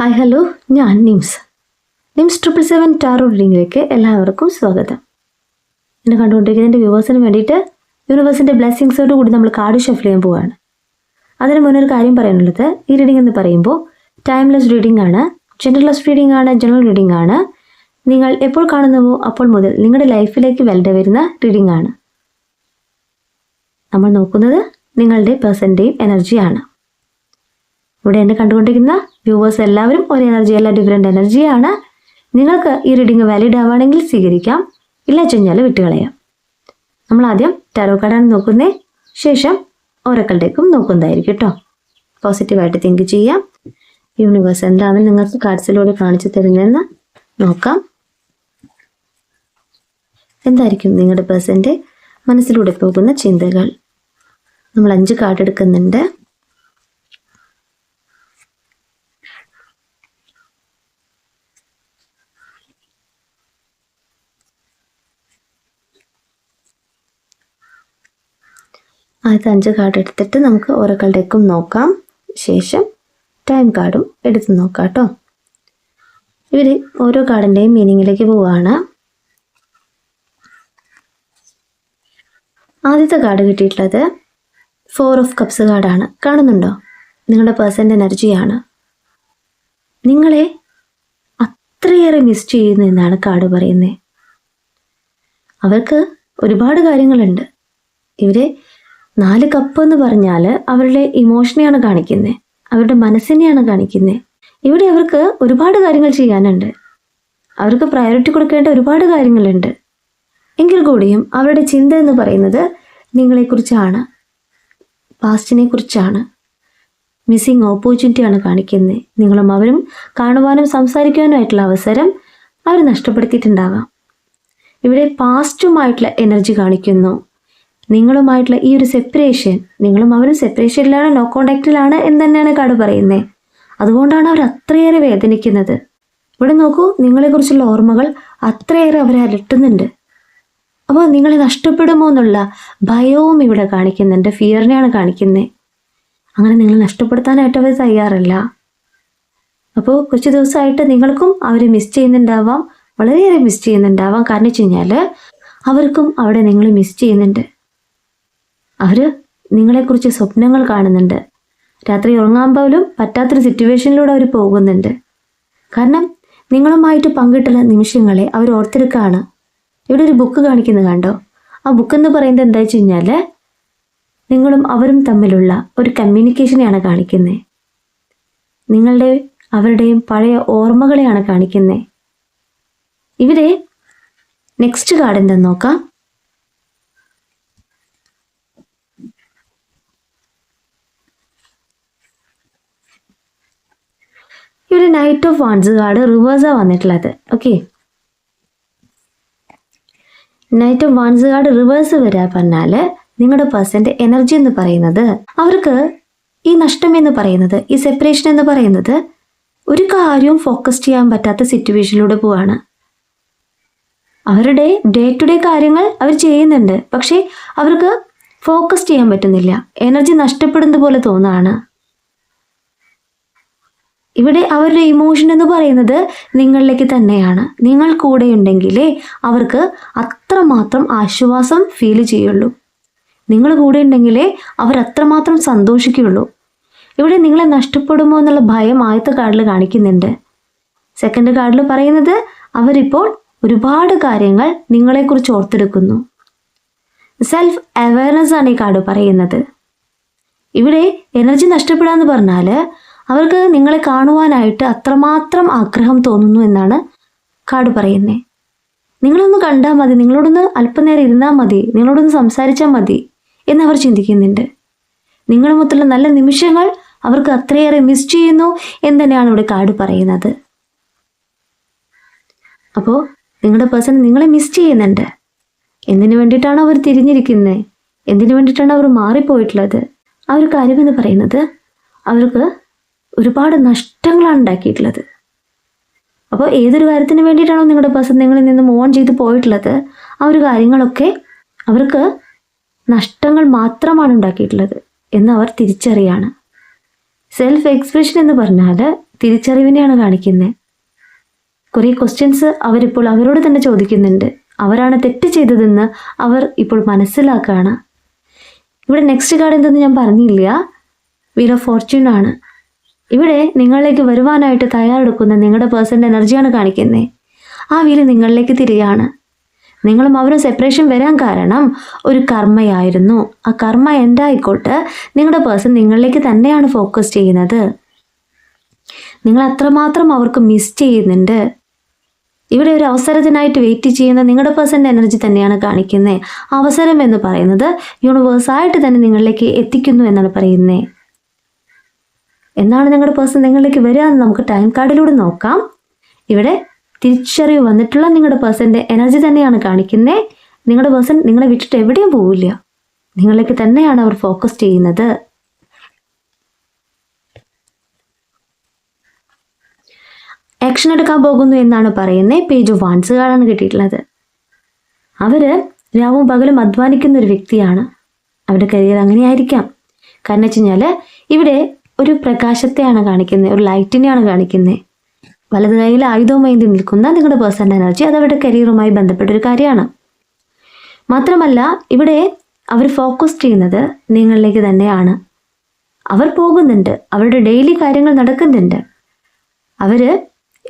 Hi hello ഞാൻ Nims. Nims triple seven tarot റീഡിങ്ങിലേക്ക് എല്ലാവർക്കും സ്വാഗതം. എന്നെ കണ്ടുകൊണ്ടിരിക്കുന്നതിന്റെ വ്യൂവേഴ്സിന് വേണ്ടിയിട്ട് യൂണിവേഴ്സിന്റെ ബ്ലെസ്സിങ്സോട് കൂടി നമ്മൾ കാർഡ് ഷഫിൾ ചെയ്യാൻ പോവുകയാണ് അതിന് മുന്നേ ഒരു കാര്യം പറയാനുള്ളത്. ഈ റീഡിംഗ് എന്ന് പറയുമ്പോൾ ടൈംലെസ് റീഡിംഗ് ആണ് ജനറൽസ് റീഡിംഗ് ആണ് ജനറൽ റീഡിംഗ് ആണ്. നിങ്ങൾ എപ്പോൾ കാണുന്നുവോ അപ്പോൾ മുതൽ നിങ്ങളുടെ ലൈഫിലേക്ക് വെൽഡ് വരുന്ന റീഡിംഗ് ആണ്. നമ്മൾ നോക്കുന്നത് നിങ്ങളുടെ പേഴ്സന്റെയും എനർജിയാണ് ഇവിടെ എന്നെ കണ്ടുകൊണ്ടിരിക്കുന്ന വ്യൂവേഴ്സ് എല്ലാവരും ഒരു എനർജി അല്ല ഡിഫറെന്റ് എനർജിയാണ് നിങ്ങൾക്ക് ഈ റീഡിങ് വാലിഡ് ആവുകയാണെങ്കിൽ സ്വീകരിക്കാം. ഇല്ല കഴിഞ്ഞാൽ വിട്ടുകളയാം. നമ്മൾ ആദ്യം ടാരോ കാർഡാണ് നോക്കുന്നേ. ശേഷം ഓരോക്കളുടേക്കും നോക്കുന്നതായിരിക്കും കേട്ടോ പോസിറ്റീവായിട്ട് തിങ്ക് ചെയ്യാം. യൂണിവേഴ്സ് എന്താണ് നിങ്ങൾക്ക് കാർഡ്സിലൂടെ കാണിച്ചു തരുന്നതെന്ന് നോക്കാം. എന്തായിരിക്കും നിങ്ങളുടെ പേഴ്സന്റെ മനസ്സിലൂടെ പോകുന്ന ചിന്തകൾ? നമ്മൾ അഞ്ച് കാർഡ് എടുക്കുന്നുണ്ട്. ആദ്യത്തെ അഞ്ച് കാർഡ് എടുത്തിട്ട് നമുക്ക് ഓരോ ഓരോക്കളുടേക്കും നോക്കാം. ശേഷം ടൈം കാർഡും എടുത്ത് നോക്കാം കേട്ടോ ഇവർ ഓരോ കാർഡിന്റെയും മീനിങ്ങിലേക്ക് പോവുകയാണ് ആദ്യത്തെ കാർഡ് കിട്ടിയിട്ടുള്ളത് ഫോർ ഓഫ് കപ്സ് കാർഡാണ് കാണുന്നുണ്ടോ? നിങ്ങളുടെ പേഴ്സന്റെ എനർജിയാണ് നിങ്ങളെ അത്രയേറെ മിസ് ചെയ്യുന്നു എന്നാണ് കാർഡ് പറയുന്നത് അവർക്ക് ഒരുപാട് കാര്യങ്ങളുണ്ട്. ഇവരെ നാല് കപ്പ് എന്ന് പറഞ്ഞാൽ അവരുടെ ഇമോഷനെയാണ് കാണിക്കുന്നത് അവരുടെ മനസ്സിനെയാണ് കാണിക്കുന്നത് ഇവിടെ അവർക്ക് ഒരുപാട് കാര്യങ്ങൾ ചെയ്യാനുണ്ട്. അവർക്ക് പ്രയോറിറ്റി കൊടുക്കേണ്ട ഒരുപാട് കാര്യങ്ങളുണ്ട്. എങ്കിൽ കൂടിയും അവരുടെ ചിന്ത എന്ന് പറയുന്നത് നിങ്ങളെക്കുറിച്ചാണ്. പാസ്റ്റിനെ കുറിച്ചാണ് മിസ്സിങ് ഓപ്പർച്യൂണിറ്റിയാണ് കാണിക്കുന്നത് നിങ്ങളും അവരും കാണുവാനും സംസാരിക്കുവാനുമായിട്ടുള്ള അവസരം അവർ നഷ്ടപ്പെടുത്തിയിട്ടുണ്ടാകാം ഇവിടെ പാസ്റ്റുമായിട്ടുള്ള എനർജി കാണിക്കുന്നു. നിങ്ങളുമായിട്ടുള്ള ഈ ഒരു സെപ്പറേഷൻ നിങ്ങളും അവരും സെപ്പറേഷനിലാണ് നോ കോണ്ടാക്റ്റിലാണ് എന്ന് തന്നെയാണ് കാട് പറയുന്നത് അതുകൊണ്ടാണ് അവർ അത്രയേറെ വേദനിക്കുന്നത്. ഇവിടെ നോക്കൂ നിങ്ങളെക്കുറിച്ചുള്ള ഓർമ്മകൾ അത്രയേറെ അവരെ അലട്ടുന്നുണ്ട്. അപ്പോൾ നിങ്ങളെ നഷ്ടപ്പെടുമോ എന്നുള്ള ഭയവും ഇവിടെ കാണിക്കുന്നുണ്ട്. ഫിയറിനെയാണ് കാണിക്കുന്നത് അങ്ങനെ നിങ്ങൾ നഷ്ടപ്പെടുത്താനായിട്ട് അവർ തയ്യാറല്ല. അപ്പോൾ കുറച്ച് ദിവസമായിട്ട് നിങ്ങൾക്കും അവരെ മിസ് ചെയ്യുന്നുണ്ടാവാം. വളരെയേറെ മിസ് ചെയ്യുന്നുണ്ടാവാം. കാരണം വെച്ച് കഴിഞ്ഞാൽ അവർക്കും അവിടെ നിങ്ങൾ മിസ് ചെയ്യുന്നുണ്ട്. അവർ നിങ്ങളെക്കുറിച്ച് സ്വപ്നങ്ങൾ കാണുന്നുണ്ട്. രാത്രി ഉറങ്ങാൻ പോലും പറ്റാത്തൊരു സിറ്റുവേഷനിലൂടെ അവർ പോകുന്നുണ്ട്. കാരണം നിങ്ങളുമായിട്ട് പങ്കിട്ടുള്ള നിമിഷങ്ങളെ അവർ ഓർത്തെടുക്കുകയാണ് ഇവിടെ ഒരു ബുക്ക് കാണിക്കുന്നത് കണ്ടോ? ആ ബുക്ക് എന്ന് പറയുന്നത് എന്താ വെച്ച് കഴിഞ്ഞാൽ നിങ്ങളും അവരും തമ്മിലുള്ള ഒരു കമ്മ്യൂണിക്കേഷനെയാണ് കാണിക്കുന്നത് നിങ്ങളുടെ അവരുടെയും പഴയ ഓർമ്മകളെയാണ് കാണിക്കുന്നത് ഇവിടെ നെക്സ്റ്റ് കാർഡ് എന്തെന്ന് നോക്കാം. ഇവിടെ നൈറ്റ് ഓഫ് വാൻസ് കാർഡ് റിവേഴ്സാണ് വന്നിട്ടുള്ളത്. Okay knight of wands card reverse വരാ പറഞ്ഞാൽ നിങ്ങളുടെ പേഴ്സന്റെ എനർജി എന്ന് പറയുന്നത് അവർക്ക് ഈ നഷ്ടം എന്ന് പറയുന്നത് ഈ സെപ്പറേഷൻ എന്ന് പറയുന്നത് ഒരു കാര്യവും ഫോക്കസ് ചെയ്യാൻ പറ്റാത്ത സിറ്റുവേഷനിലൂടെ പോവാണ്. അവരുടെ ഡേ ടു ഡേ കാര്യങ്ങൾ അവർ ചെയ്യുന്നുണ്ട്. പക്ഷേ അവർക്ക് ഫോക്കസ് ചെയ്യാൻ പറ്റുന്നില്ല. എനർജി നഷ്ടപ്പെടുന്നത് പോലെ തോന്നുകയാണ് ഇവിടെ അവരുടെ ഇമോഷൻ എന്ന് പറയുന്നത് നിങ്ങളിലേക്ക് തന്നെയാണ്. നിങ്ങൾ കൂടെ ഉണ്ടെങ്കിലേ അവർക്ക് അത്രമാത്രം ആശ്വാസം ഫീൽ ചെയ്യുള്ളൂ. നിങ്ങൾ കൂടെ ഉണ്ടെങ്കിലേ അവർ അത്രമാത്രം സന്തോഷിക്കുകയുള്ളൂ. ഇവിടെ നിങ്ങളെ നഷ്ടപ്പെടുമോ എന്നുള്ള ഭയം ആദ്യത്തെ കാർഡിൽ കാണിക്കുന്നുണ്ട്. സെക്കൻഡ് കാർഡിൽ പറയുന്നത് അവരിപ്പോൾ ഒരുപാട് കാര്യങ്ങൾ നിങ്ങളെക്കുറിച്ച് ഓർത്തെടുക്കുന്നു. സെൽഫ് അവയർനെസ് ആണ് ഈ കാർഡ് പറയുന്നത്. ഇവിടെ എനർജി നഷ്ടപ്പെടാന്ന് പറഞ്ഞാൽ അവർക്ക് നിങ്ങളെ കാണുവാനായിട്ട് അത്രമാത്രം ആഗ്രഹം തോന്നുന്നു എന്നാണ് കാട് പറയുന്നത് നിങ്ങളൊന്ന് കണ്ടാൽ മതി നിങ്ങളോടൊന്ന് അല്പനേരം ഇരുന്നാൽ മതി നിങ്ങളോടൊന്ന് സംസാരിച്ചാൽ മതി എന്നവർ ചിന്തിക്കുന്നുണ്ട്. നിങ്ങളുമൊത്തുള്ള നല്ല നിമിഷങ്ങൾ അവർക്ക് അത്രയേറെ മിസ് ചെയ്യുന്നു എന്ന് തന്നെയാണ് ഇവിടെ കാട് പറയുന്നത്. അപ്പോൾ നിങ്ങളുടെ പേഴ്സൺ നിങ്ങളെ മിസ് ചെയ്യുന്നുണ്ട്. എന്തിനു വേണ്ടിയിട്ടാണ് അവർ തിരിഞ്ഞിരിക്കുന്നത് എന്തിനു വേണ്ടിയിട്ടാണ് അവർ മാറിപ്പോയിട്ടുള്ളത്? ഒരു കാര്യമെന്ന് പറയുന്നത് അവർക്ക് ഒരുപാട് നഷ്ടങ്ങളാണ് ഉണ്ടാക്കിയിട്ടുള്ളത്. അപ്പോൾ ഏതൊരു കാര്യത്തിന് വേണ്ടിയിട്ടാണോ നിങ്ങളുടെ പേഴ്സൺ നിങ്ങളിൽ നിന്ന് മോൺ ചെയ്ത് പോയിട്ടുള്ളത് ആ ഒരു കാര്യങ്ങളൊക്കെ അവർക്ക് നഷ്ടങ്ങൾ മാത്രമാണ് ഉണ്ടാക്കിയിട്ടുള്ളത് എന്ന് അവർ തിരിച്ചറിയാണ്. സെൽഫ് എക്സ്പ്രഷൻ എന്ന് പറഞ്ഞാൽ തിരിച്ചറിവിനെയാണ് കാണിക്കുന്നത് കുറേ ക്വസ്റ്റ്യൻസ് അവരിപ്പോൾ അവരോട് തന്നെ ചോദിക്കുന്നുണ്ട്. അവരാണ് തെറ്റ് ചെയ്തതെന്ന് അവർ ഇപ്പോൾ മനസ്സിലാക്കുകയാണ് ഇവിടെ നെക്സ്റ്റ് കാർഡ് എന്തെന്ന് ഞാൻ പറഞ്ഞില്ല. വീൽ ഓഫ് ഫോർച്യൂൺ ആണ്. ഇവിടെ നിങ്ങളിലേക്ക് വരുവാനായിട്ട് തയ്യാറെടുക്കുന്ന നിങ്ങളുടെ പേഴ്സന്റെ എനർജിയാണ് കാണിക്കുന്നത് ആ വീൽ നിങ്ങളിലേക്ക് തിരികെയാണ് നിങ്ങളും അവരും സെപ്പറേഷൻ വരാൻ കാരണം ഒരു കർമ്മയായിരുന്നു. ആ കർമ്മ എന്തായിക്കോട്ടെ നിങ്ങളുടെ പേഴ്സൺ നിങ്ങളിലേക്ക് തന്നെയാണ് ഫോക്കസ് ചെയ്യുന്നത്. നിങ്ങൾ അത്രമാത്രം അവർക്ക് മിസ് ചെയ്യുന്നുണ്ട്. ഇവിടെ ഒരു അവസരത്തിനായിട്ട് വെയിറ്റ് ചെയ്യുന്ന നിങ്ങളുടെ പേഴ്സന്റെ എനർജി തന്നെയാണ് കാണിക്കുന്നത് അവസരം എന്ന് പറയുന്നത് യൂണിവേഴ്സായിട്ട് തന്നെ നിങ്ങളിലേക്ക് എത്തിക്കുന്നു എന്നാണ് പറയുന്നത് എന്നാണ് നിങ്ങളുടെ പേഴ്സൺ നിങ്ങളിലേക്ക് വരിക എന്ന് നമുക്ക് ടൈം കാർഡിലൂടെ നോക്കാം. ഇവിടെ തിരിച്ചറിവ് വന്നിട്ടുള്ള നിങ്ങളുടെ പേഴ്സന്റെ എനർജി തന്നെയാണ് കാണിക്കുന്നത് നിങ്ങളുടെ പേഴ്സൺ നിങ്ങളെ വിട്ടിട്ട് എവിടെയും പോവില്ല. നിങ്ങളിലേക്ക് തന്നെയാണ് അവർ ഫോക്കസ് ചെയ്യുന്നത്. ആക്ഷൻ എടുക്കാൻ പോകുന്നു എന്നാണ് പറയുന്നത് പേജ് ഓഫ് വാൻസ് കാർഡാണ് കിട്ടിയിട്ടുള്ളത്. അവർ രാവും പകലും അധ്വാനിക്കുന്ന ഒരു വ്യക്തിയാണ്. അവരുടെ കരിയർ അങ്ങനെയായിരിക്കാം. കാരണം വെച്ച് കഴിഞ്ഞാൽ ഇവിടെ ഒരു പ്രകാശത്തെയാണ് കാണിക്കുന്നത് ഒരു ലൈറ്റിനെയാണ് കാണിക്കുന്നത്. വലത് കൈയിൽ ആയുധവുമായി നിൽക്കുന്ന നിങ്ങളുടെ പേഴ്സണൽ എനർജി അത് അവരുടെ കരിയറുമായി ബന്ധപ്പെട്ട ഒരു കാര്യമാണ്. മാത്രമല്ല ഇവിടെ അവർ ഫോക്കസ് ചെയ്യുന്നത് നിങ്ങളിലേക്ക് തന്നെയാണ്. അവർ പോകുന്നുണ്ട് അവരുടെ ഡെയിലി കാര്യങ്ങൾ നടക്കുന്നുണ്ട്. അവർ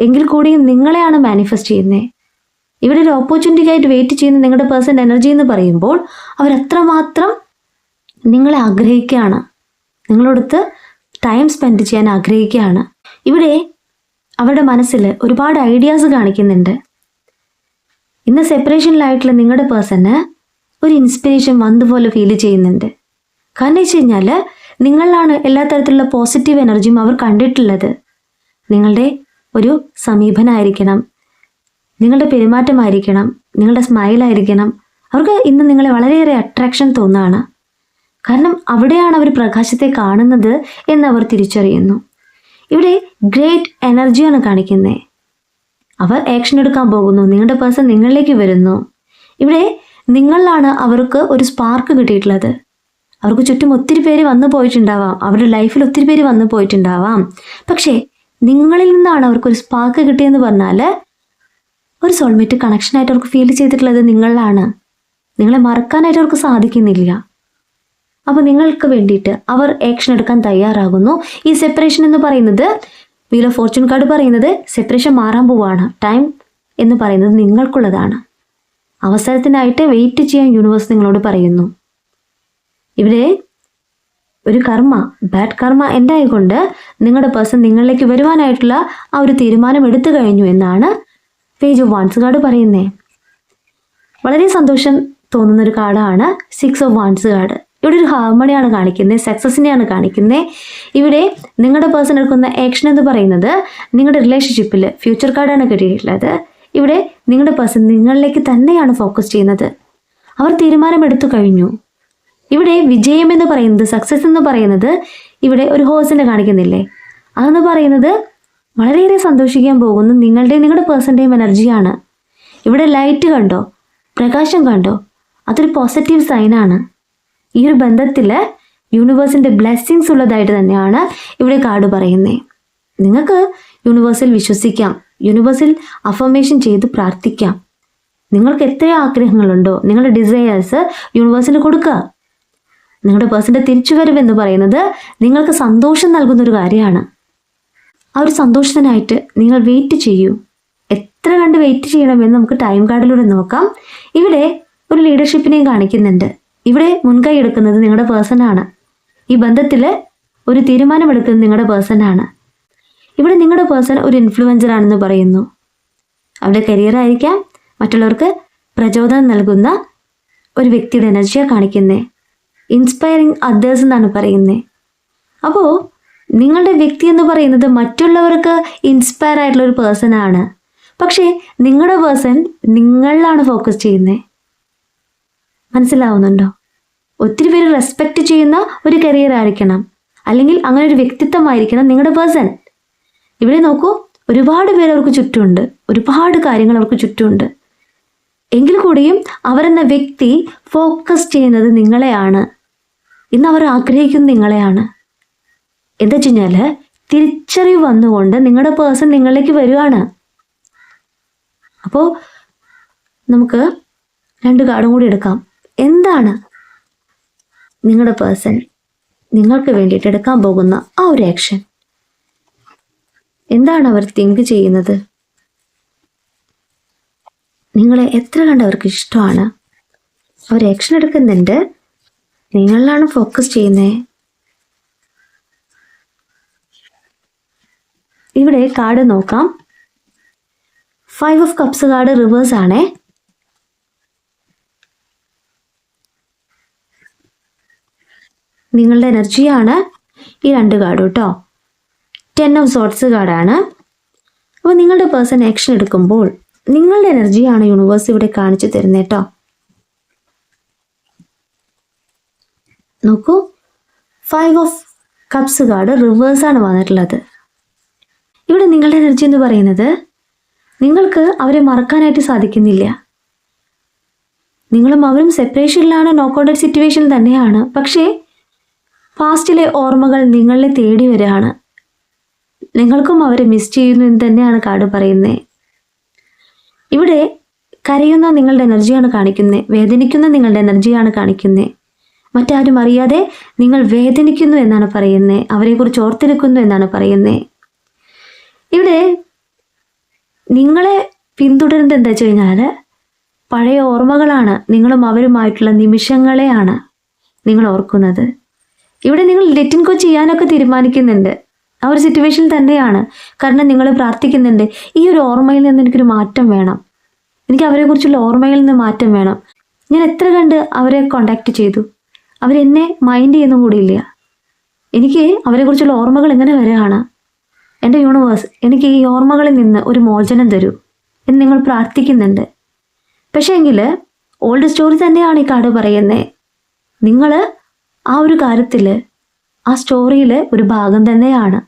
എങ്കിൽ കൂടിയും നിങ്ങളെയാണ് മാനിഫെസ്റ്റ് ചെയ്യുന്നത്. ഇവിടെ ഒരു ഓപ്പർച്യൂണിറ്റിക്കായിട്ട് വെയിറ്റ് ചെയ്യുന്ന നിങ്ങളുടെ പേഴ്സൺ എനർജി എന്ന് പറയുമ്പോൾ അവരത്രമാത്രം നിങ്ങളെ ആഗ്രഹിക്കുകയാണ്. നിങ്ങളോടൊത്ത് ടൈം സ്പെൻഡ് ചെയ്യാൻ ആഗ്രഹിക്കുകയാണ്. ഇവിടെ അവരുടെ മനസ്സിൽ ഒരുപാട് ഐഡിയാസ് കാണിക്കുന്നുണ്ട്. ഇന്ന് സെപ്പറേഷനിലായിട്ടുള്ള നിങ്ങളുടെ പേഴ്സണ് ഒരു ഇൻസ്പിറേഷൻ വന്നതുപോലെ ഫീൽ ചെയ്യുന്നുണ്ട്. കാരണം വെച്ച് കഴിഞ്ഞാൽ നിങ്ങളിലാണ് എല്ലാ തരത്തിലുള്ള പോസിറ്റീവ് എനർജിയും അവർ കണ്ടിട്ടുള്ളത്. നിങ്ങളുടെ ഒരു സമീപനായിരിക്കണം. നിങ്ങളുടെ പെരുമാറ്റമായിരിക്കണം. നിങ്ങളുടെ സ്മൈലായിരിക്കണം അവർക്ക് ഇന്ന് നിങ്ങളെ വളരെയേറെ അട്രാക്ഷൻ തോന്നുകയാണ്. കാരണം അവിടെയാണ് അവർ പ്രകാശത്തെ കാണുന്നത് എന്ന് അവർ തിരിച്ചറിയുന്നു. ഇവിടെ ഗ്രേറ്റ് എനർജിയാണ് കാണിക്കുന്നത് അവർ ആക്ഷൻ എടുക്കാൻ പോകുന്നു. നിങ്ങളുടെ പേഴ്സൺ നിങ്ങളിലേക്ക് വരുന്നു. ഇവിടെ നിങ്ങളിലാണ് അവർക്ക് ഒരു സ്പാർക്ക് കിട്ടിയിട്ടുള്ളത്. അവർക്ക് ചുറ്റും ഒത്തിരി പേര് വന്നു പോയിട്ടുണ്ടാവാം. അവരുടെ ലൈഫിൽ ഒത്തിരി പേര് വന്നു പോയിട്ടുണ്ടാവാം. പക്ഷേ നിങ്ങളിൽ നിന്നാണ് അവർക്ക് ഒരു സ്പാർക്ക് കിട്ടിയെന്ന് പറഞ്ഞാൽ ഒരു സോൾമേറ്റ് കണക്ഷനായിട്ട് അവർക്ക് ഫീൽ ചെയ്തിട്ടുള്ളത് നിങ്ങളിലാണ്. നിങ്ങളെ മറക്കാനായിട്ട് അവർക്ക് സാധിക്കുന്നില്ല. അപ്പോൾ നിങ്ങൾക്ക് വേണ്ടിയിട്ട് അവർ ആക്ഷൻ എടുക്കാൻ തയ്യാറാകുന്നു. ഈ സെപ്പറേഷൻ എന്ന് പറയുന്നത് വീൽ ഓഫ് ഫോർച്യൂൺ കാർഡ് പറയുന്നത് സെപ്പറേഷൻ മാറാൻ പോവാണ്. ടൈം എന്ന് പറയുന്നത് നിങ്ങൾക്കുള്ളതാണ്. അവസരത്തിനായിട്ട് വെയിറ്റ് ചെയ്യാൻ യൂണിവേഴ്സ് നിങ്ങളോട് പറയുന്നു. ഇവിടെ ഒരു കർമ്മ ബാഡ് കർമ്മ എന്തായിക്കൊണ്ട് നിങ്ങളുടെ പേഴ്സൺ നിങ്ങളിലേക്ക് വരുവാനായിട്ടുള്ള ആ ഒരു തീരുമാനം എടുത്തു കഴിഞ്ഞു എന്നാണ് പേജ് ഓഫ് വാൺസ് കാർഡ് പറയുന്നത് വളരെ സന്തോഷം തോന്നുന്ന ഒരു കാർഡാണ് സിക്സ് ഓഫ് വാൺസ് കാർഡ് ഇവിടെ ഒരു ഹാർമണിയാണ് കാണിക്കുന്നത് സക്സസിനെയാണ് കാണിക്കുന്നത് ഇവിടെ നിങ്ങളുടെ പേഴ്സൺ എടുക്കുന്ന ആക്ഷൻ എന്ന് പറയുന്നത് നിങ്ങളുടെ റിലേഷൻഷിപ്പിൽ ഫ്യൂച്ചർ കാർഡാണ് കിട്ടിയിട്ടുള്ളത്. ഇവിടെ നിങ്ങളുടെ പേഴ്സൺ നിങ്ങളിലേക്ക് തന്നെയാണ് ഫോക്കസ് ചെയ്യുന്നത്. അവർ തീരുമാനമെടുത്തു കഴിഞ്ഞു. ഇവിടെ വിജയം എന്ന് പറയുന്നത് സക്സസ് എന്ന് പറയുന്നത് ഇവിടെ ഒരു ഹോഴ്സിനെ കാണിക്കുന്നില്ലേ? അതെന്ന് പറയുന്നത് വളരെയേറെ സന്തോഷിക്കാൻ പോകുന്ന നിങ്ങളുടെയും നിങ്ങളുടെ പേഴ്സന്റെയും എനർജിയാണ് ഇവിടെ ലൈറ്റ് കണ്ടോ? പ്രകാശം കണ്ടോ? അതൊരു പോസിറ്റീവ് സൈനാണ് ഈ ഒരു ബന്ധത്തിൽ യൂണിവേഴ്സിന്റെ ബ്ലെസ്സിങ്സ് ഉള്ളതായിട്ട് തന്നെയാണ് ഇവിടെ കാർഡ് പറയുന്നത് നിങ്ങൾക്ക് യൂണിവേഴ്സിൽ വിശ്വസിക്കാം. യൂണിവേഴ്സിൽ അഫർമേഷൻ ചെയ്ത് പ്രാർത്ഥിക്കാം. നിങ്ങൾക്ക് എത്ര ആഗ്രഹങ്ങളുണ്ടോ? നിങ്ങളുടെ ഡിസയേഴ്സ് യൂണിവേഴ്സിന് കൊടുക്കുക. നിങ്ങളുടെ പേഴ്സന്റെ തിരിച്ചുവരവ് എന്ന് പറയുന്നത് നിങ്ങൾക്ക് സന്തോഷം നൽകുന്ന ഒരു കാര്യമാണ്. ആ ഒരു സന്തോഷത്തിനായിട്ട് നിങ്ങൾ വെയിറ്റ് ചെയ്യൂ. എത്ര കണ്ട് വെയിറ്റ് ചെയ്യണമെന്ന് നമുക്ക് ടൈം കാർഡിലൂടെ നോക്കാം. ഇവിടെ ഒരു ലീഡർഷിപ്പിനെയും കാണിക്കുന്നുണ്ട്. ഇവിടെ മുൻകൈ എടുക്കുന്നത് നിങ്ങളുടെ പേഴ്സണാണ് ഈ ബന്ധത്തിൽ ഒരു തീരുമാനമെടുക്കുന്നത് നിങ്ങളുടെ പേഴ്സണാണ് ഇവിടെ നിങ്ങളുടെ പേഴ്സൺ ഒരു ഇൻഫ്ലുവൻസർ ആണെന്ന് പറയുന്നു. അവരുടെ കരിയർ ആയിരിക്കാം. മറ്റുള്ളവർക്ക് പ്രചോദനം നൽകുന്ന ഒരു വ്യക്തിയുടെ എനർജിയാണ് കാണിക്കുന്നത് ഇൻസ്പയറിങ് അതേഴ്സ് എന്നാണ് പറയുന്നത് അപ്പോൾ നിങ്ങളുടെ വ്യക്തി എന്ന് പറയുന്നത് മറ്റുള്ളവർക്ക് ഇൻസ്പയർ ആയിട്ടുള്ള ഒരു പേഴ്സൺ ആണ്. പക്ഷേ നിങ്ങളുടെ പേഴ്സൺ നിങ്ങളിലാണ് ഫോക്കസ് ചെയ്യുന്നത് മനസ്സിലാവുന്നുണ്ടോ? ഒത്തിരി പേര് റെസ്പെക്റ്റ് ചെയ്യുന്ന ഒരു കരിയർ ആയിരിക്കണം. അല്ലെങ്കിൽ അങ്ങനെ ഒരു വ്യക്തിത്വമായിരിക്കണം നിങ്ങളുടെ പേഴ്സൺ ഇവിടെ നോക്കൂ ഒരുപാട് പേര് അവർക്ക് ചുറ്റുമുണ്ട്. ഒരുപാട് കാര്യങ്ങൾ അവർക്ക് ചുറ്റുമുണ്ട്. എങ്കിൽ കൂടിയും അവരെന്ന വ്യക്തി ഫോക്കസ് ചെയ്യുന്നത് നിങ്ങളെയാണ്. ഇന്ന് അവർ ആഗ്രഹിക്കുന്നത് നിങ്ങളെയാണ്. എന്താ വെച്ച് തിരിച്ചറിവ് വന്നുകൊണ്ട് നിങ്ങളുടെ പേഴ്സൺ നിങ്ങളിലേക്ക് വരികയാണ് അപ്പോൾ നമുക്ക് രണ്ട് കാർഡും കൂടി എടുക്കാം. എന്താണ്? നിങ്ങളുടെ പേഴ്സൺ നിങ്ങൾക്ക് വേണ്ടിയിട്ട് എടുക്കാൻ പോകുന്ന ആ ഒരു ആക്ഷൻ എന്താണ് അവർ തിങ്ക് ചെയ്യുന്നത്? നിങ്ങളെ എത്ര കണ്ട് അവർക്ക് ഇഷ്ടമാണ്? അവർ ആക്ഷൻ എടുക്കുന്നുണ്ട്. നിങ്ങളിലാണ് ഫോക്കസ് ചെയ്യുന്നത് ഇവിടെ കാർഡ് നോക്കാം. Five of cups card reverse ആണേ. നിങ്ങളുടെ എനർജിയാണ് ഈ രണ്ട് കാർഡ് കേട്ടോ ടെൻ ഓഫ് സോട്ട്സ് കാർഡാണ്. അപ്പോൾ നിങ്ങളുടെ പേഴ്സൺ ആക്ഷൻ എടുക്കുമ്പോൾ നിങ്ങളുടെ എനർജിയാണ് യൂണിവേഴ്സ് ഇവിടെ കാണിച്ചു തരുന്നത് കേട്ടോ നോക്കൂ. ഫൈവ് ഓഫ് കപ്സ് കാർഡ് റിവേഴ്സാണ് വന്നിട്ടുള്ളത്. ഇവിടെ നിങ്ങളുടെ എനർജി എന്ന് പറയുന്നത് നിങ്ങൾക്ക് അവരെ മറക്കാനായിട്ട് സാധിക്കുന്നില്ല. നിങ്ങളും അവരും സെപ്പറേഷനിലാണ് സിറ്റുവേഷനിൽ സിറ്റുവേഷൻ തന്നെയാണ്. പക്ഷേ പാസ്റ്റിലെ ഓർമ്മകൾ നിങ്ങളെ തേടി വരികയാണ്. നിങ്ങൾക്കും അവരെ മിസ് ചെയ്യുന്നു എന്ന് തന്നെയാണ് കാർഡ് പറയുന്നത് ഇവിടെ കരയുന്ന നിങ്ങളുടെ എനർജിയാണ് കാണിക്കുന്നത് വേദനിക്കുന്ന നിങ്ങളുടെ എനർജിയാണ് കാണിക്കുന്നത് മറ്റാരും അറിയാതെ നിങ്ങൾ വേദനിക്കുന്നു എന്നാണ് പറയുന്നത് അവരെക്കുറിച്ച് ഓർത്തെടുക്കുന്നു എന്നാണ് പറയുന്നത് ഇവിടെ നിങ്ങളെ പിന്തുടരുന്നത് എന്താ വെച്ച് കഴിഞ്ഞാൽ പഴയ ഓർമ്മകളാണ്. നിങ്ങളും അവരുമായിട്ടുള്ള നിമിഷങ്ങളെയാണ് നിങ്ങൾ ഓർക്കുന്നത്. ഇവിടെ നിങ്ങൾ ലെറ്റിൻ കോ ചെയ്യാനൊക്കെ തീരുമാനിക്കുന്നുണ്ട്. ആ ഒരു സിറ്റുവേഷൻ തന്നെയാണ്. കാരണം നിങ്ങൾ പ്രാർത്ഥിക്കുന്നുണ്ട്. ഈ ഒരു ഓർമ്മയിൽ നിന്ന് എനിക്കൊരു മാറ്റം വേണം. എനിക്ക് അവരെക്കുറിച്ചുള്ള ഓർമ്മയിൽ നിന്ന് മാറ്റം വേണം. ഞാൻ എത്ര കണ്ട് അവരെ കോണ്ടാക്ട് ചെയ്തു. അവരെന്നെ മൈൻഡ് ചെയ്യുന്നു കൂടിയില്ല എനിക്ക് അവരെക്കുറിച്ചുള്ള ഓർമ്മകൾ എങ്ങനെ വരികയാണ്? എന്റെ യൂണിവേഴ്സ് എനിക്ക് ഈ ഓർമ്മകളിൽ നിന്ന് ഒരു മോചനം തരൂ എന്ന് നിങ്ങൾ പ്രാർത്ഥിക്കുന്നുണ്ട്. പക്ഷേ എങ്കിൽ ഓൾഡ് സ്റ്റോറി തന്നെയാണ് ഈ കാർഡ് പറയുന്നത് നിങ്ങൾ ആ ഒരു കാര്യത്തിൽ ആ സ്റ്റോറിയിലെ ഒരു ഭാഗം തന്നെയാണ്.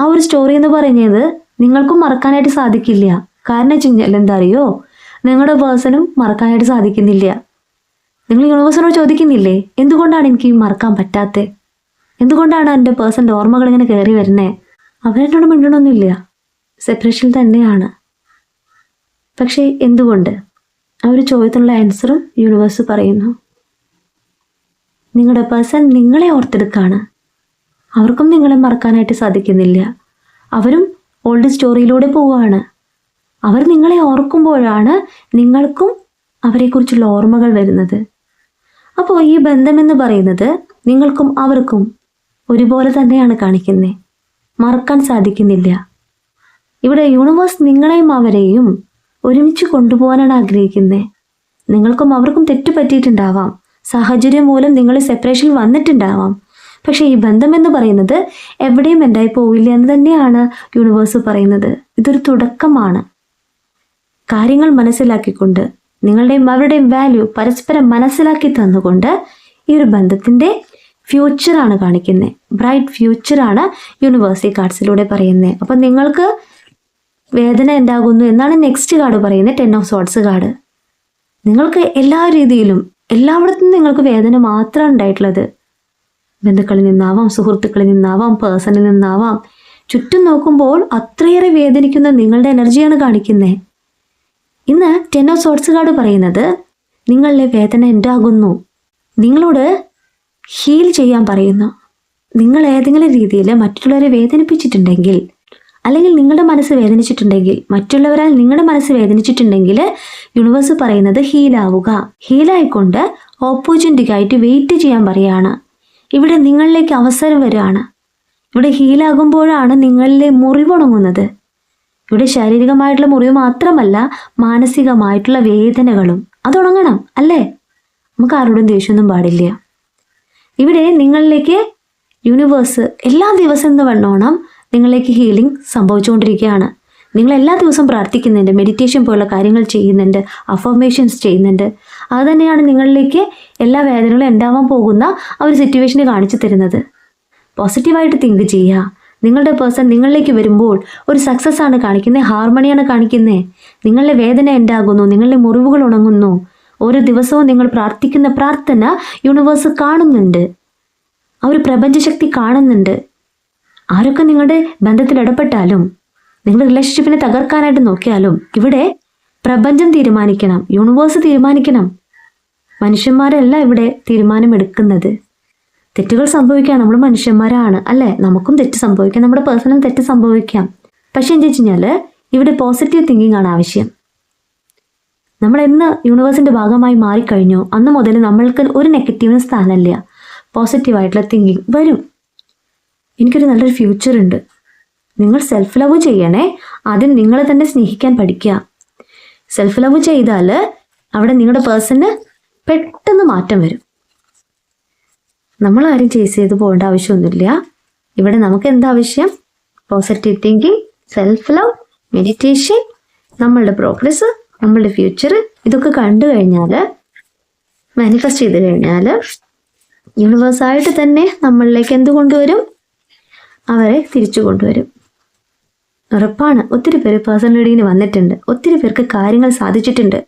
ആ ഒരു സ്റ്റോറി എന്ന് പറയുന്നത് നിങ്ങൾക്കും മറക്കാനായിട്ട് സാധിക്കില്ല. കാരണം വെച്ച് കഴിഞ്ഞാൽ എന്താ അറിയോ? നിങ്ങളുടെ പേഴ്സണും മറക്കാനായിട്ട് സാധിക്കുന്നില്ല. നിങ്ങൾ യൂണിവേഴ്സിനോട് ചോദിക്കുന്നില്ലേ? എന്തുകൊണ്ടാണ് എനിക്ക് മറക്കാൻ പറ്റാത്തത് എന്തുകൊണ്ടാണ് എന്റെ പേഴ്സന്റെ ഓർമ്മകൾ ഇങ്ങനെ കയറി വരുന്നത് അവരെന്നോട് മിണ്ടണമൊന്നുമില്ല. സെപ്പറേഷൻ തന്നെയാണ്. പക്ഷേ എന്തുകൊണ്ട്? ആ ഒരു ചോദ്യത്തിനുള്ള ആൻസറും യൂണിവേഴ്സ് പറയുന്നു. നിങ്ങളുടെ പേഴ്സൺ നിങ്ങളെ ഓർത്തെടുക്കാണ്. അവർക്കും നിങ്ങളെ മറക്കാനായിട്ട് സാധിക്കുന്നില്ല. അവരും ഓൾഡ് സ്റ്റോറിയിലൂടെ പോവുകയാണ്. അവർ നിങ്ങളെ ഓർക്കുമ്പോഴാണ് നിങ്ങൾക്കും അവരെക്കുറിച്ചുള്ള ഓർമ്മകൾ വരുന്നത്. അപ്പോൾ ഈ ബന്ധമെന്ന് പറയുന്നത് നിങ്ങൾക്കും അവർക്കും ഒരുപോലെ തന്നെയാണ് കാണിക്കുന്നത് മറക്കാൻ സാധിക്കുന്നില്ല. ഇവിടെ യൂണിവേഴ്സ് നിങ്ങളെയും അവരെയും ഒരുമിച്ച് കൊണ്ടുപോകാനാണ് ആഗ്രഹിക്കുന്നത് നിങ്ങൾക്കും അവർക്കും തെറ്റ് പറ്റിയിട്ടുണ്ടാവാം സാഹചര്യം മൂലം നിങ്ങൾ സെപ്പറേഷൻ വന്നിട്ടുണ്ടാവാം. പക്ഷേ ഈ ബന്ധം എന്ന് പറയുന്നത് എവിടെയും എന്തായി പോവില്ല എന്ന് തന്നെയാണ് യൂണിവേഴ്സ് പറയുന്നത്. ഇതൊരു തുടക്കമാണ്. കാര്യങ്ങൾ മനസ്സിലാക്കിക്കൊണ്ട് നിങ്ങളുടെയും അവരുടെയും വാല്യൂ പരസ്പരം മനസ്സിലാക്കി തന്നുകൊണ്ട് ഈ ഒരു ബന്ധത്തിന്റെ ഫ്യൂച്ചറാണ് കാണിക്കുന്നത് ബ്രൈറ്റ് ഫ്യൂച്ചറാണ് യൂണിവേഴ്സി കാർഡ്സിലൂടെ പറയുന്നത് അപ്പം നിങ്ങൾക്ക് വേദന ഉണ്ടാകുന്നു എന്നാണ് നെക്സ്റ്റ് കാർഡ് പറയുന്നത് ടെൻ ഓഫ് സോട്ട്സ് കാർഡ് നിങ്ങൾക്ക് എല്ലാ രീതിയിലും എല്ലായിടത്തും നിങ്ങൾക്ക് വേദന മാത്രമേ ഉണ്ടായിട്ടുള്ളത്. ബന്ധുക്കളിൽ നിന്നാവാം സുഹൃത്തുക്കളിൽ നിന്നാവാം പേഴ്സണിൽ നിന്നാവാം. ചുറ്റും നോക്കുമ്പോൾ അത്രയേറെ വേദനിക്കുന്ന നിങ്ങളുടെ എനർജിയാണ് കാണിക്കുന്നത് ഇന്ന് ടെൻ ഓഫ് സോർട്സ് കാർഡ് പറയുന്നത് നിങ്ങളിലെ വേദന ഉണ്ടാകുന്നു നിങ്ങളോട് ഹീൽ ചെയ്യാൻ പറയുന്നു. നിങ്ങൾ ഏതെങ്കിലും രീതിയിൽ മറ്റുള്ളവരെ വേദനിപ്പിച്ചിട്ടുണ്ടെങ്കിൽ അല്ലെങ്കിൽ നിങ്ങളുടെ മനസ്സ് വേദനിച്ചിട്ടുണ്ടെങ്കിൽ മറ്റുള്ളവരാൽ നിങ്ങളുടെ മനസ്സ് വേദനിച്ചിട്ടുണ്ടെങ്കിൽ യൂണിവേഴ്സ് പറയുന്നത് ഹീലാവുക ഹീലായിക്കൊണ്ട് ഓപ്പോർച്യൂണിറ്റിക്കായിട്ട് വെയിറ്റ് ചെയ്യാൻ പറയുകയാണ് ഇവിടെ നിങ്ങളിലേക്ക് അവസരം വരികയാണ്. ഇവിടെ ഹീലാകുമ്പോഴാണ് നിങ്ങളിലെ മുറിവുണങ്ങുന്നത് ഇവിടെ ശാരീരികമായിട്ടുള്ള മുറിവ് മാത്രമല്ല മാനസികമായിട്ടുള്ള വേദനകളും. അതുണങ്ങണം അല്ലേ? നമുക്ക് ആരോടും ദേഷ്യമൊന്നും പാടില്ല. ഇവിടെ നിങ്ങളിലേക്ക് യൂണിവേഴ്സ് എല്ലാ ദിവസം എന്ന് വണ്ണോണം നിങ്ങളിലേക്ക് ഹീലിംഗ് സംഭവിച്ചുകൊണ്ടിരിക്കുകയാണ്. നിങ്ങൾ എല്ലാ ദിവസവും പ്രാർത്ഥിക്കുന്നുണ്ട് മെഡിറ്റേഷൻ പോലുള്ള കാര്യങ്ങൾ ചെയ്യുന്നുണ്ട് അഫർമേഷൻസ് ചെയ്യുന്നുണ്ട്. അത് തന്നെയാണ് നിങ്ങളിലേക്ക് എല്ലാ വേദനകളും ഉണ്ടാവാൻ പോകുന്ന ആ ഒരു സിറ്റുവേഷനെ കാണിച്ചു തരുന്നത്. പോസിറ്റീവായിട്ട് തിങ്ക് ചെയ്യുക. നിങ്ങളുടെ പേഴ്സൺ നിങ്ങളിലേക്ക് വരുമ്പോൾ ഒരു സക്സസ് ആണ് കാണിക്കുന്നത് ഹാർമണിയാണ് കാണിക്കുന്നത് നിങ്ങളുടെ വേദന ഉണ്ടാകുന്നു നിങ്ങളുടെ മുറിവുകൾ ഉണങ്ങുന്നു. ഓരോ ദിവസവും നിങ്ങൾ പ്രാർത്ഥിക്കുന്ന പ്രാർത്ഥന യൂണിവേഴ്സ് കാണുന്നുണ്ട്. ആ ഒരു പ്രപഞ്ചശക്തി കാണുന്നുണ്ട്. ആരൊക്കെ നിങ്ങളുടെ ബന്ധത്തിൽ ഇടപെട്ടാലും നിങ്ങളുടെ റിലേഷൻഷിപ്പിനെ തകർക്കാനായിട്ട് നോക്കിയാലും ഇവിടെ പ്രപഞ്ചം തീരുമാനിക്കണം യൂണിവേഴ്സ് തീരുമാനിക്കണം. മനുഷ്യന്മാരല്ല ഇവിടെ തീരുമാനമെടുക്കുന്നത്. തെറ്റുകൾ സംഭവിക്കാം നമ്മൾ മനുഷ്യന്മാരാണ് അല്ലേ? നമുക്കും തെറ്റ് സംഭവിക്കാം നമ്മുടെ പേഴ്സണൽ തെറ്റ് സംഭവിക്കാം. പക്ഷെ എന്താ വെച്ച് ഇവിടെ പോസിറ്റീവ് തിങ്കിങ് ആണ് ആവശ്യം. നമ്മൾ എന്ന് യൂണിവേഴ്സിന്റെ ഭാഗമായി മാറിക്കഴിഞ്ഞോ അന്ന് മുതൽ നമ്മൾക്ക് ഒരു നെഗറ്റീവിന് സ്ഥാനമില്ല. പോസിറ്റീവായിട്ടുള്ള തിങ്കിങ് വരും. എനിക്കൊരു നല്ലൊരു ഫ്യൂച്ചർ ഉണ്ട്. നിങ്ങൾ സെൽഫ് ലവ് ചെയ്യണേ ആദ്യം നിങ്ങളെ തന്നെ സ്നേഹിക്കാൻ പഠിക്കുക. സെൽഫ് ലവ് ചെയ്താൽ അവിടെ നിങ്ങളുടെ പേഴ്സണ് പെട്ടെന്ന് മാറ്റം വരും. നമ്മൾ ചേസ് ചെയ്ത് പോകേണ്ട ആവശ്യമൊന്നുമില്ല. ഇവിടെ നമുക്ക് എന്താവശ്യം positive thinking self love meditation നമ്മളുടെ പ്രോഗ്രസ് നമ്മളുടെ ഫ്യൂച്ചർ ഇതൊക്കെ കണ്ടു കഴിഞ്ഞാൽ മാനിഫെസ്റ്റ് ചെയ്ത് കഴിഞ്ഞാൽ യൂണിവേഴ്സായിട്ട് തന്നെ നമ്മളിലേക്ക് എന്ത് കൊണ്ടുവരും അവരെ തിരിച്ചു കൊണ്ടുവരും. ഉറപ്പാണ് ഒത്തിരി പേര് പേഴ്സണൽ റീഡിങ്ങിന് വന്നിട്ടുണ്ട്. ഒത്തിരി പേർക്ക് കാര്യങ്ങൾ സാധിച്ചിട്ടുണ്ട്.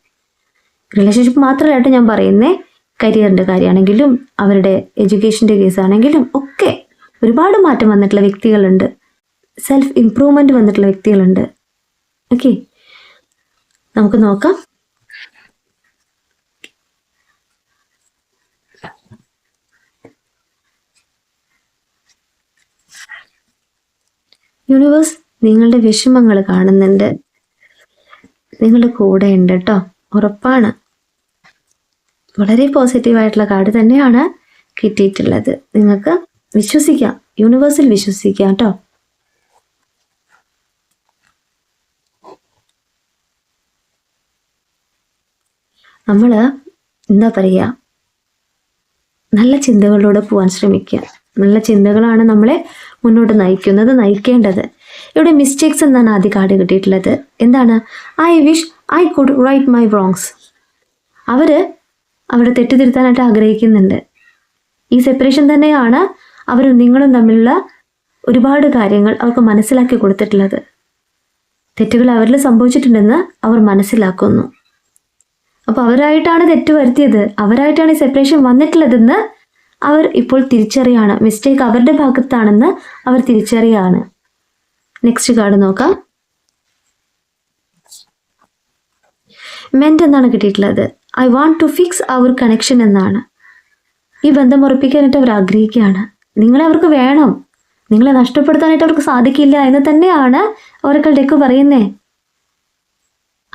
റിലേഷൻഷിപ്പ് മാത്രമല്ല ഞാൻ പറയുന്നേ കരിയറിന്റെ കാര്യമാണെങ്കിലും അവരുടെ എഡ്യൂക്കേഷന്റെ കേസാണെങ്കിലും ഒക്കെ ഒരുപാട് മാറ്റം വന്നിട്ടുള്ള വ്യക്തികളുണ്ട്. സെൽഫ് ഇംപ്രൂവ്മെന്റ് വന്നിട്ടുള്ള വ്യക്തികളുണ്ട്. ഓക്കെ നമുക്ക് നോക്കാം. യൂണിവേഴ്സ് നിങ്ങളുടെ വിഷമങ്ങൾ കാണുന്നുണ്ട്. നിങ്ങളുടെ കൂടെ ഉണ്ട് കേട്ടോ ഉറപ്പാണ്. വളരെ പോസിറ്റീവായിട്ടുള്ള കാർഡ് തന്നെയാണ് കിട്ടിയിട്ടുള്ളത്. നിങ്ങൾക്ക് വിശ്വസിക്കാം. യൂണിവേഴ്സിൽ വിശ്വസിക്കാം കേട്ടോ നമ്മൾ എന്താ പറയുക നല്ല ചിന്തകളിലൂടെ പോകാൻ ശ്രമിക്കുക. നല്ല ചിന്തകളാണ് നമ്മളെ മുന്നോട്ട് നയിക്കുന്നത് നയിക്കേണ്ടത്. ഇവിടെ മിസ്റ്റേക്സ് എന്നാണ് ആദ്യ കാർഡ് കിട്ടിയിട്ടുള്ളത്. എന്താണ്? I wish I could right my wrongs അവർ അവിടെ തെറ്റുതിരുത്താനായിട്ട് ആഗ്രഹിക്കുന്നുണ്ട്. ഈ സെപ്പറേഷൻ തന്നെയാണ് അവരും നിങ്ങളും തമ്മിലുള്ള ഒരുപാട് കാര്യങ്ങൾ അവർക്ക് മനസ്സിലാക്കി കൊടുത്തിട്ടുള്ളത്. തെറ്റുകൾ അവരിൽ സംഭവിച്ചിട്ടുണ്ടെന്ന് അവർ മനസ്സിലാക്കുന്നു. അപ്പോൾ അവരായിട്ടാണ് തെറ്റ് വരുത്തിയത്. അവരായിട്ടാണ് ഈ സെപ്പറേഷൻ വന്നിട്ടുള്ളതെന്ന് അവർ ഇപ്പോൾ തിരിച്ചറിയാണ്. മിസ്റ്റേക്ക് അവരുടെ ഭാഗത്താണെന്ന് അവർ തിരിച്ചറിയാണ്. നെക്സ്റ്റ് കാർഡ് നോക്കാം. മെന്റ് എന്നാണ് കിട്ടിയിട്ടുള്ളത്. I want to fix our connection എന്നാണ്. ഈ ബന്ധം ഉറപ്പിക്കാനായിട്ട് അവർ ആഗ്രഹിക്കുകയാണ്. നിങ്ങളെ അവർക്ക് വേണം. നിങ്ങളെ നഷ്ടപ്പെടുത്താനായിട്ട് അവർക്ക് സാധിക്കില്ല എന്ന് തന്നെയാണ് ഓരക്കൽ ഡെക്ക് പറയുന്നേ.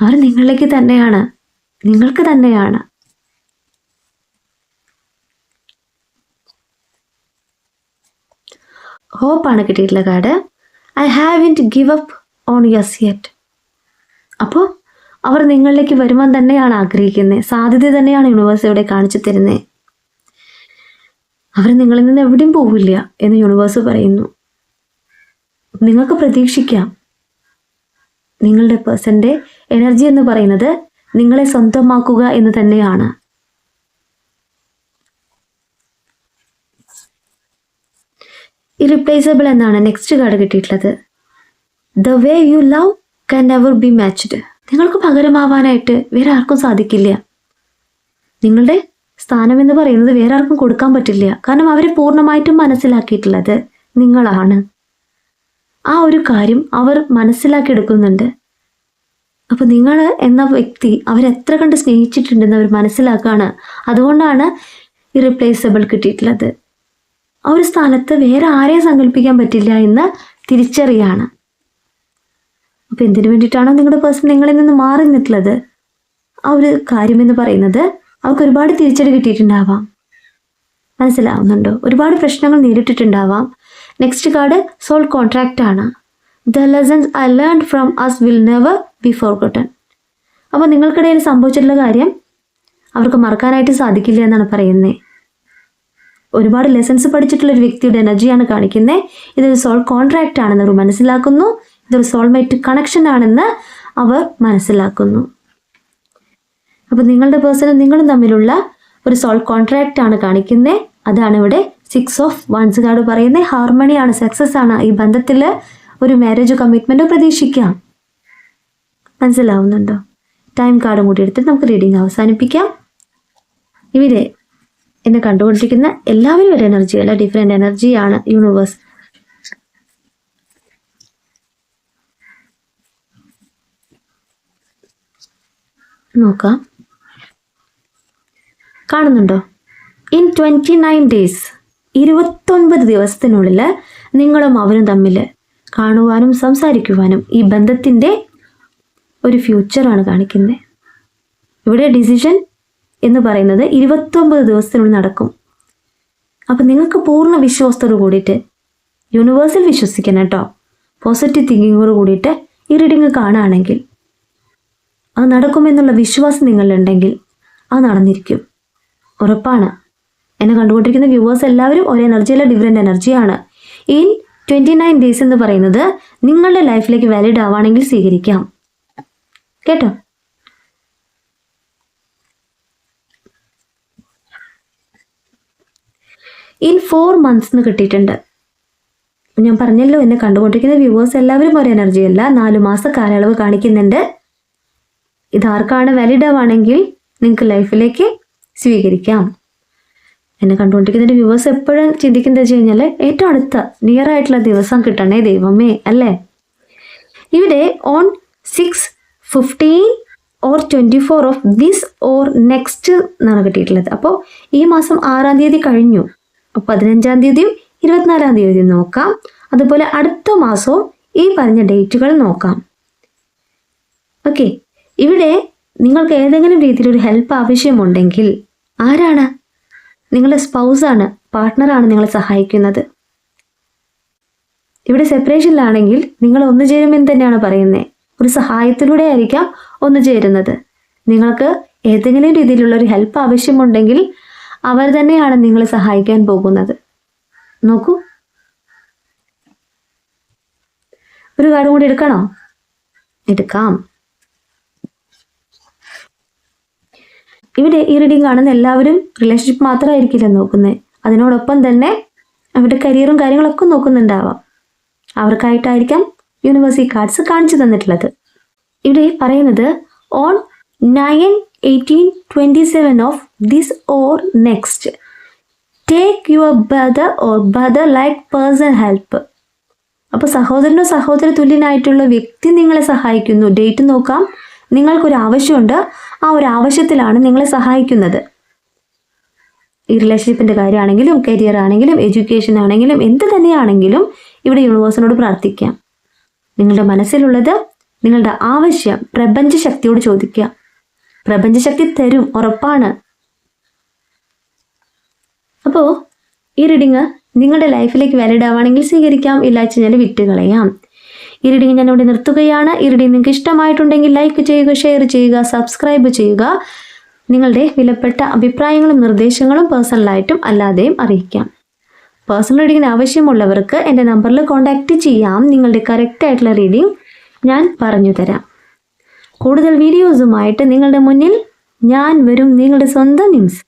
അവർ നിങ്ങളിലേക്ക് തന്നെയാണ്. നിങ്ങൾക്ക് തന്നെയാണ്. ഹോപ്പാണ് കിട്ടിയിട്ടുള്ള card. I have in give up on us yet. അപ്പോൾ അവർ നിങ്ങളിലേക്ക് വരുവാൻ തന്നെയാണ് ആഗ്രഹിക്കുന്നത് സാധ്യത തന്നെയാണ് യൂണിവേഴ്സ് ഇവിടെ കാണിച്ചു തരുന്നത് അവർ നിങ്ങളിൽ നിന്ന് എവിടെയും പോവില്ല എന്ന് യൂണിവേഴ്സ് പറയുന്നു. നിങ്ങൾക്ക് പ്രതീക്ഷിക്കാം. നിങ്ങളുടെ പേഴ്സന്റെ എനർജി എന്ന് പറയുന്നത് നിങ്ങളെ സ്വന്തമാക്കുക എന്ന് തന്നെയാണ്. ഇറിപ്ലേസബിൾ എന്നാണ് നെക്സ്റ്റ് കാർഡ് കിട്ടിയിട്ടുള്ളത്. The way you love can never be matched നിങ്ങൾക്ക് പകരമാവാനായിട്ട് വേറെ ആർക്കും സാധിക്കില്ല. നിങ്ങളുടെ സ്ഥാനം എന്ന് പറയുന്നത് വേറെ ആർക്കും കൊടുക്കാൻ പറ്റില്ല. കാരണം അവരെ പൂർണമായിട്ടും മനസ്സിലാക്കിയിട്ടുള്ളത് നിങ്ങളാണ്. ആ ഒരു കാര്യം അവർ മനസ്സിലാക്കിയെടുക്കുന്നുണ്ട് അപ്പോൾ നിങ്ങൾ എന്ന വ്യക്തി അവരെത്ര കണ്ട് സ്നേഹിച്ചിട്ടുണ്ടെന്ന് അവർ മനസ്സിലാക്കുകയാണ് അതുകൊണ്ടാണ് ഇറിപ്ലേസബിൾ കിട്ടിയിട്ടുള്ളത്. ആ ഒരു സ്ഥാനത്ത് വേറെ ആരെയും സങ്കല്പിക്കാൻ പറ്റില്ല എന്ന് തിരിച്ചറിയാണ്. അപ്പം എന്തിനു വേണ്ടിയിട്ടാണോ നിങ്ങളുടെ പേഴ്സൺ നിങ്ങളിൽ നിന്ന് മാറി നിന്നിട്ടുള്ളത്? ആ ഒരു കാര്യമെന്ന് പറയുന്നത് അവർക്ക് ഒരുപാട് തിരിച്ചടി കിട്ടിയിട്ടുണ്ടാവാം. മനസ്സിലാവുന്നുണ്ടോ? ഒരുപാട് പ്രശ്നങ്ങൾ നേരിട്ടിട്ടുണ്ടാവാം. നെക്സ്റ്റ് കാർഡ് സോൾ കോൺട്രാക്റ്റ് ആണ്. The lessons I learn from us will never be for forgotten അപ്പോൾ നിങ്ങൾക്കിടയിൽ സംഭവിച്ചിട്ടുള്ള കാര്യം അവർക്ക് മറക്കാനായിട്ട് സാധിക്കില്ല എന്നാണ് പറയുന്നത് ഒരുപാട് ലെസൺസ് പഠിച്ചിട്ടുള്ള ഒരു വ്യക്തിയുടെ എനർജിയാണ് കാണിക്കുന്നത് ഇതൊരു സോൾ കോൺട്രാക്റ്റ് ആണെന്ന് അവർ മനസ്സിലാക്കുന്നു. ഇതൊരു സോൾമേറ്റ് കണക്ഷൻ ആണെന്ന് അവർ മനസ്സിലാക്കുന്നു. അപ്പോൾ നിങ്ങളുടെ പേഴ്സണും നിങ്ങളും തമ്മിലുള്ള ഒരു സോൾ കോൺട്രാക്റ്റ് ആണ് കാണിക്കുന്നത് അതാണ് ഇവിടെ സിക്സ് ഓഫ് വൺസ് കാർഡ് പറയുന്നത് ഹാർമണിയാണ് സക്സസ് ആണ്. ഈ ബന്ധത്തിൽ ഒരു മാരേജ് കമ്മിറ്റ്മെന്റോ പ്രതീക്ഷിക്കാം. മനസ്സിലാവുന്നുണ്ടോ? ടൈം കാർഡും കൂടി എടുത്തിട്ട് നമുക്ക് റീഡിങ് അവസാനിപ്പിക്കാം. ഇവിടെ എന്നെ കണ്ടുകൊണ്ടിരിക്കുന്ന എല്ലാവരും ഒരു എനർജി അല്ല ഡിഫറെന്റ് എനർജിയാണ് യൂണിവേഴ്സ് നോക്കാം. കാണുന്നുണ്ടോ? ഇൻ ട്വന്റി നയൻ ഡേയ്സ് ഇരുപത്തൊൻപത് ദിവസത്തിനുള്ളിൽ നിങ്ങളും അവനും തമ്മിൽ കാണുവാനും സംസാരിക്കുവാനും ഈ ബന്ധത്തിന്റെ ഒരു ഫ്യൂച്ചറാണ് കാണിക്കുന്നത്. ഇവിടെ ഡിസിഷൻ എന്ന് പറയുന്നത് ഇരുപത്തൊമ്പത് ദിവസത്തിനുള്ളിൽ നടക്കും. അപ്പം നിങ്ങൾക്ക് പൂർണ വിശ്വാസത്തോട് കൂടിയിട്ട് യൂണിവേഴ്സിൽ വിശ്വസിക്കണം കേട്ടോ പോസിറ്റീവ് തിങ്കിങ്ങോട് കൂടിയിട്ട് ഈ റീഡിങ് കാണുകയാണെങ്കിൽ അത് നടക്കുമെന്നുള്ള വിശ്വാസം നിങ്ങളിലുണ്ടെങ്കിൽ അത് നടന്നിരിക്കും. ഉറപ്പാണ്. എന്നെ കണ്ടുകൊണ്ടിരിക്കുന്ന വ്യൂവേഴ്സ് എല്ലാവരും ഒരേ എനർജിയല്ല ഡിഫറെന്റ് എനർജിയാണ് ഇൻ ട്വന്റി നയൻ ഡേയ്സ് എന്ന് പറയുന്നത് നിങ്ങളുടെ ലൈഫിലേക്ക് വാലിഡ് ആവുകയാണെങ്കിൽ സ്വീകരിക്കാം. കേട്ടോ? ഇൻ ഫോർ മന്ത്സ് എന്ന് കിട്ടിയിട്ടുണ്ട്. ഞാൻ പറഞ്ഞല്ലോ എന്നെ കണ്ടുകൊണ്ടിരിക്കുന്ന വ്യൂവേഴ്സ് എല്ലാവരും ഒരു എനർജി അല്ല നാല് മാസ കാലയളവ് കാണിക്കുന്നുണ്ട്. ഇതാർക്കാണ് വാലിഡ് ആവാണെങ്കിൽ നിങ്ങൾക്ക് ലൈഫിലേക്ക് സ്വീകരിക്കാം. എന്നെ കണ്ടുകൊണ്ടിരിക്കുന്ന വ്യൂവേഴ്സ് എപ്പോഴും ചിന്തിക്കുന്നത് വെച്ച് കഴിഞ്ഞാൽ ഏറ്റവും അടുത്ത നിയർ ആയിട്ടുള്ള ദിവസം കിട്ടണേ ദൈവമേ അല്ലേ? ഇവിടെ on six fifteen or twenty four of this or next എന്നാണ് കിട്ടിയിട്ടുള്ളത്. അപ്പോൾ ഈ മാസം ആറാം തീയതി കഴിഞ്ഞു. പതിനഞ്ചാം തീയതിയും ഇരുപത്തിനാലാം തീയതിയും നോക്കാം. അതുപോലെ അടുത്ത മാസവും ഈ പറഞ്ഞ ഡേറ്റുകൾ നോക്കാം. ഓക്കെ ഇവിടെ നിങ്ങൾക്ക് ഏതെങ്കിലും രീതിയിൽ ഒരു ഹെൽപ്പ് ആവശ്യമുണ്ടെങ്കിൽ ആരാണ്? നിങ്ങളുടെ സ്പൗസാണ് പാർട്ട്ണറാണ് നിങ്ങളെ സഹായിക്കുന്നത്. ഇവിടെ സെപ്പറേഷനിലാണെങ്കിൽ നിങ്ങൾ ഒന്നു ചേരുമെന്ന് തന്നെയാണ് പറയുന്നത് ഒരു സഹായത്തിലൂടെ ആയിരിക്കാം ഒന്നു ചേരുന്നത്. നിങ്ങൾക്ക് ഏതെങ്കിലും രീതിയിലുള്ള ഒരു ഹെൽപ്പ് ആവശ്യമുണ്ടെങ്കിൽ അവർ തന്നെയാണ് നിങ്ങളെ സഹായിക്കാൻ പോകുന്നത്. നോക്കൂ. ഒരു കാര്യം കൂടി എടുക്കണോ? എടുക്കാം. ഇവിടെ ഈ റീഡിങ് കാണുന്ന എല്ലാവരും റിലേഷൻഷിപ്പ് മാത്രമായിരിക്കില്ല നോക്കുന്നത് അതിനോടൊപ്പം തന്നെ അവരുടെ കരിയറും കാര്യങ്ങളൊക്കെ നോക്കുന്നുണ്ടാവാം. അവർക്കായിട്ടായിരിക്കാം യൂണിവേഴ്സിറ്റി കാർഡ്സ് കാണിച്ചു തന്നിട്ടുള്ളത്. ഇവിടെ പറയുന്നത് on nine eighteen twenty seven of this or next. Take your brother or brother like person help അപ്പോൾ സഹോദരനോ സഹോദര തുല്യനായിട്ടുള്ള വ്യക്തി നിങ്ങളെ സഹായിക്കുന്നു. ഡേറ്റ് നോക്കാം. നിങ്ങൾക്കൊരു ആവശ്യമുണ്ട്. ആ ഒരു ആവശ്യത്തിലാണ് നിങ്ങളെ സഹായിക്കുന്നത്. ഈ റിലേഷൻഷിപ്പിന്റെ കാര്യമാണെങ്കിലും കരിയർ ആണെങ്കിലും എഡ്യൂക്കേഷൻ ആണെങ്കിലും എന്ത് തന്നെയാണെങ്കിലും ഇവിടെ യൂണിവേഴ്സിനോട് പ്രാർത്ഥിക്കാം. നിങ്ങളുടെ മനസ്സിലുള്ളത് നിങ്ങളുടെ ആവശ്യം പ്രപഞ്ച ശക്തിയോട് ചോദിക്കുക. പ്രപഞ്ചശക്തി തരും ഉറപ്പാണ്. അപ്പോൾ ഈ റീഡിങ് നിങ്ങളുടെ ലൈഫിലേക്ക് വാലിഡ് ആവുകയാണെങ്കിൽ സ്വീകരിക്കാം. ഇല്ല വെച്ച് വിറ്റ് കളയാം. ഈ റീഡിങ് ഞാൻ ഇവിടെ നിർത്തുകയാണ്. ഈ റീഡിങ് നിങ്ങൾക്ക് ഇഷ്ടമായിട്ടുണ്ടെങ്കിൽ ലൈക്ക് ചെയ്യുക ഷെയർ ചെയ്യുക സബ്സ്ക്രൈബ് ചെയ്യുക. നിങ്ങളുടെ വിലപ്പെട്ട അഭിപ്രായങ്ങളും നിർദ്ദേശങ്ങളും പേഴ്സണലായിട്ടും അല്ലാതെയും അറിയിക്കാം. പേഴ്സണൽ റീഡിങ്ങിന് ആവശ്യമുള്ളവർക്ക് എന്റെ നമ്പറിൽ കോൺടാക്റ്റ് ചെയ്യാം. നിങ്ങളുടെ കറക്റ്റ് ആയിട്ടുള്ള റീഡിങ് ഞാൻ പറഞ്ഞു തരാം. കൂടുതൽ വീഡിയോസുമായിട്ട് നിങ്ങളുടെ മുന്നിൽ ഞാൻ വരും. നിങ്ങളുടെ സ്വന്തം നിംസ്